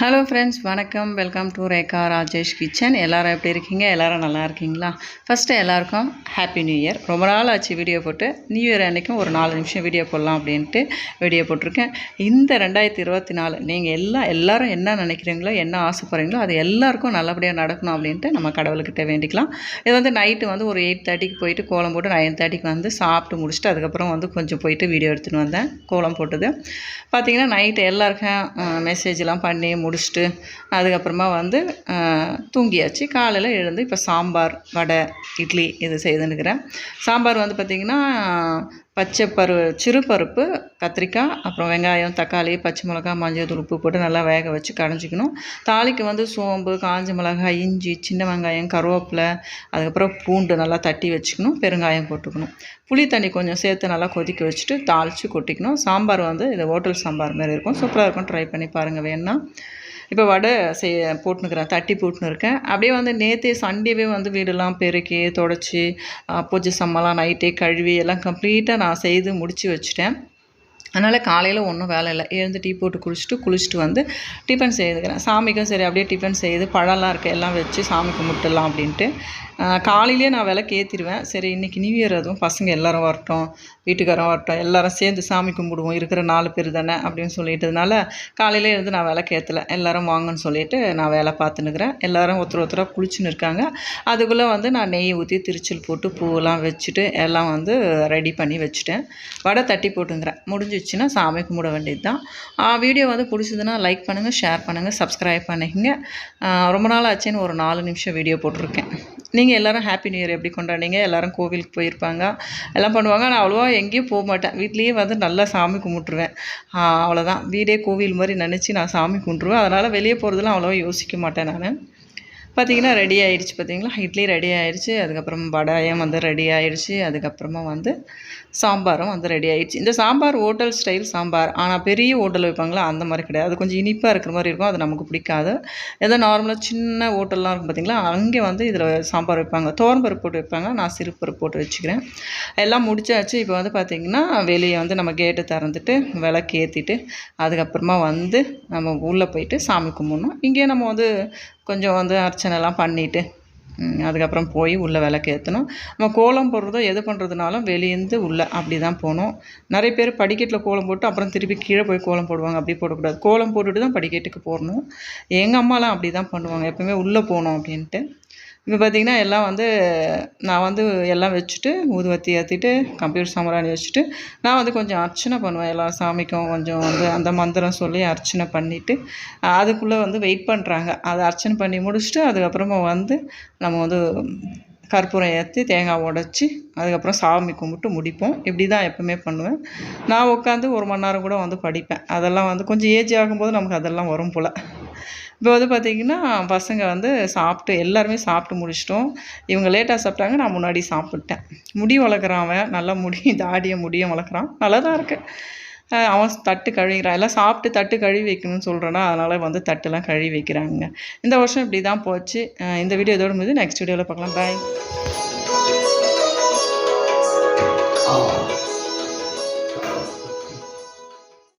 Hello friends வணக்கம். Welcome to Rekha Rajesh kitchen எல்லோரும் எப்படி இருக்கீங்க? எல்லோரும் நல்லா இருக்கீங்களா? ஃபஸ்ட்டு எல்லாருக்கும் ஹாப்பி நியூ இயர் ரொம்ப நாள் ஆச்சு வீடியோ போட்டு. நியூ இயர் அன்றைக்கும் ஒரு நாலு நிமிஷம் வீடியோ போடலாம் அப்படின்ட்டு வீடியோ போட்டிருக்கேன். இந்த ரெண்டாயிரத்தி இருபத்தி நாலு நீங்கள் எல்லாம் எல்லோரும் என்ன நினைக்கிறீங்களோ என்ன ஆசைப்படுறீங்களோ அது எல்லாருக்கும் நல்லபடியாக நடக்கணும் அப்படின்ட்டு நம்ம கடவுள்கிட்ட வேண்டிக்கலாம். இது வந்து நைட்டு வந்து ஒரு எயிட் தேர்ட்டிக்கு போயிட்டு கோலம் போட்டு நைன் தேர்ட்டிக்கு வந்து சாப்பிட்டு முடிச்சுட்டு அதுக்கப்புறம் வந்து கொஞ்சம் போயிட்டு வீடியோ எடுத்துகிட்டு வந்தேன். கோலம் போட்டது. பார்த்தீங்கன்னா நைட்டு எல்லாருக்கும் மெசேஜ்லாம் பண்ணி முடிச்சுட்டு அதுக்கப்புறமா வந்து தூங்கியாச்சு. காலையில் எழுந்து இப்போ சாம்பார் வடை இட்லி இது செய்துன்னுக்கிறேன். சாம்பார் வந்து பார்த்திங்கன்னா பச்சை பரு சிறு பருப்பு கத்திரிக்காய் அப்புறம் வெங்காயம் தக்காளி பச்சை மிளகா மஞ்சள் தூள் உப்பு போட்டு நல்லா வேக வச்சு கடைஞ்சிக்கணும். தாளிக்கு வந்து சோம்பு காஞ்ச மிளகாய் இஞ்சி சின்ன வெங்காயம் கருவேப்பிலை அதுக்கப்புறம் பூண்டு நல்லா தட்டி வச்சுக்கணும். பெருங்காயம் போட்டுக்கணும். புளி தண்ணி கொஞ்சம் சேர்த்து நல்லா கொதிக்க வச்சுட்டு தாளித்து கொட்டிக்கணும். சாம்பார் வந்து இது ஹோட்டல் சாம்பார் மாதிரி இருக்கும். சூப்பராக இருக்கும். ட்ரை பண்ணி பாருங்கள் வேணுன்னா இப்போ வடை செய்ய போட்டுனுக்கிறேன் தட்டி போட்டுன்னு இருக்கேன் அப்படியே வந்து நேற்றே சண்டேவே வந்து வீடெல்லாம் பெருக்கி தொடச்சி பூஜை சம்மெல்லாம் நைட்டே கழுவி எல்லாம் கம்ப்ளீட்டாக நான் செய்து முடித்து வச்சுட்டேன். அதனால் காலையில் ஒன்றும் வேலை இல்லை. எழுந்து டீ போட்டு குளிச்சுட்டு குளிச்சுட்டு வந்து டிஃபன் செய்துக்கிறேன். சாமிக்கும் சரி அப்படியே டிஃபன் செய்து பழம்லாம் இருக்குது எல்லாம் வச்சு சாமி கும்பிட்டுலாம் அப்படின்ட்டு. காலையிலேயே நான் விளக்கு ஏற்றிடுவேன் சரி இன்றைக்கி நியூ இயர் அதுவும் பசங்க எல்லாரும் வரட்டும் வீட்டுக்காரன் வரட்டும் எல்லாரும் சேர்ந்து சாமி கும்பிடுவோம் இருக்கிற நாலு பேர் தானே அப்படின்னு சொல்லிட்டதுனால காலையிலே இருந்து நான் விளக்கு ஏற்றலை எல்லாரும் வாங்கன்னு சொல்லிட்டு நான் வேலை பார்த்துன்னுக்கிறேன். எல்லோரும் ஒருத்தர் ஒருத்தராக குளிச்சுன்னு இருக்காங்க. அதுக்குள்ளே வந்து நான் நெய் ஊற்றி திருச்சல் போட்டு பூவெல்லாம் வச்சுட்டு எல்லாம் வந்து ரெடி பண்ணி வச்சுட்டேன். வடை தட்டி போட்டுங்கிறேன் முடிஞ்சிச்சுன்னா சாமி கும்பிட வேண்டியது தான் வீடியோ வந்து பிடிச்சதுன்னா லைக் பண்ணுங்கள் ஷேர் பண்ணுங்கள் சப்ஸ்கிரைப் பண்ணிக்கங்க ரொம்ப நாள் ஆச்சுன்னு ஒரு நாலு நிமிஷம் வீடியோ போட்டிருக்கேன். நீங்கள் எல்லோரும் ஹாப்பி நியூ இயர் எப்படி கொண்டாடிங்க எல்லாரும் கோவிலுக்கு போயிருப்பாங்க? எல்லாம் பண்ணுவாங்க. நான் அவ்வளோவா எங்கேயும் போக மாட்டேன். வீட்லேயே வந்து நல்லா சாமி கும்பிட்ருவேன் அவ்வளோதான் வீடே கோவில் மாதிரி நினச்சி நான் சாமி கும்பிட்ருவேன் அதனால் வெளியே போகிறதுலாம் அவ்வளோவா யோசிக்க மாட்டேன் நான். பார்த்தீங்கன்னா ரெடி ஆயிடுச்சு பார்த்திங்களா இட்லி ரெடி ஆயிடுச்சு. அதுக்கப்புறம் வடாயம் வந்து ரெடி ஆயிடுச்சு. அதுக்கப்புறமா வந்து சாம்பாரும் வந்து ரெடி ஆயிடுச்சு. இந்த சாம்பார் ஹோட்டல் ஸ்டைல் சாம்பார். ஆனால் பெரிய ஹோட்டல் வைப்பாங்களா? அந்த மாதிரி கிடையாது. அது கொஞ்சம் இனிப்பாக இருக்கிற மாதிரி இருக்கும். அது நமக்கு பிடிக்காது. ஏதோ நார்மலாக சின்ன ஹோட்டல்லாம் இருக்கும் பார்த்திங்களா அங்கே வந்து இதில் சாம்பார் வைப்பாங்க. தோரம்பருப்பு போட்டு வைப்பாங்க. நான் சிறுப்பருப்பு போட்டு வச்சுக்கிறேன். எல்லாம் முடிச்சாச்சு. இப்போ வந்து பார்த்திங்கன்னா வெளியே வந்து நம்ம கேட்டு திறந்துட்டு விளக்கு ஏற்றிட்டு அதுக்கப்புறமா வந்து நம்ம உள்ளே போயிட்டு சாமி கும்பிடணும். இங்கே நம்ம வந்து கொஞ்சம் வந்து அர்ச்சனைலாம் பண்ணிவிட்டு அதுக்கப்புறம் போய் உள்ளே விளக்கு ஏற்றணும் நம்ம கோலம் போடுறதோ எது பண்ணுறதுனாலும் வெளியேந்து உள்ளே அப்படி தான் போகணும். நிறைய பேர் படிக்கட்டில் கோலம் போட்டு அப்புறம் திருப்பி கீழே போய் கோலம் போடுவாங்க. அப்படி போடக்கூடாது. கோலம் போட்டுட்டு தான் படிக்கட்டுக்கு போடணும் எங்கள் அம்மாலாம் அப்படி தான் பண்ணுவாங்க. எப்பவுமே உள்ளே போகணும் அப்படின்ட்டு. இப்போ பார்த்தீங்கன்னா எல்லாம் வந்து நான் வந்து எல்லாம் வச்சுட்டு ஊதுவத்தி ஏற்றிட்டு கம்ப்யூட்டர் சாம்பிராணி வச்சுட்டு நான் வந்து கொஞ்சம் அர்ச்சனை பண்ணுவேன் எல்லா சாமிக்கும். கொஞ்சம் வந்து அந்த மந்திரம் சொல்லி அர்ச்சனை பண்ணிவிட்டு அதுக்குள்ளே வந்து வெயிட் பண்ணுறாங்க அதை அர்ச்சனை பண்ணி முடிச்சுட்டு அதுக்கப்புறமா வந்து நம்ம வந்து கற்பூரம் ஏற்றி தேங்காய் உடச்சி அதுக்கப்புறம் சாமி கும்பிட்டு முடிப்போம். இப்படி தான் எப்போவுமே பண்ணுவேன். நான் உட்காந்து ஒரு மணி நேரம் கூட வந்து படிப்பேன். அதெல்லாம் வந்து கொஞ்சம் ஏஜ் ஆகும்போது நமக்கு அதெல்லாம் வரும் போல். இப்போ வந்து பார்த்திங்கன்னா பசங்க வந்து சாப்பிட்டு எல்லாருமே சாப்பிட்டு முடிச்சிட்டோம். இவங்க லேட்டாக சாப்பிட்டாங்க நான் முன்னாடி சாப்பிட்டேன். முடி வளர்க்குறான் அவன். நல்லா முடி தாடியை முடியும் வளர்க்குறான். நல்லா தான் இருக்குது அவன் தட்டு கழுவிக்கிறான். எல்லாம் சாப்பிட்டு தட்டு கழுவி வைக்கணும்னு சொல்கிறேன்னா அதனால் வந்து தட்டுலாம் கழுவி வைக்கிறாங்க. இந்த வருஷம் இப்படி தான் போச்சு இந்த வீடியோ இதோட முடியுது நெக்ஸ்ட் வீடியோவில் பார்க்கலாம். பாய்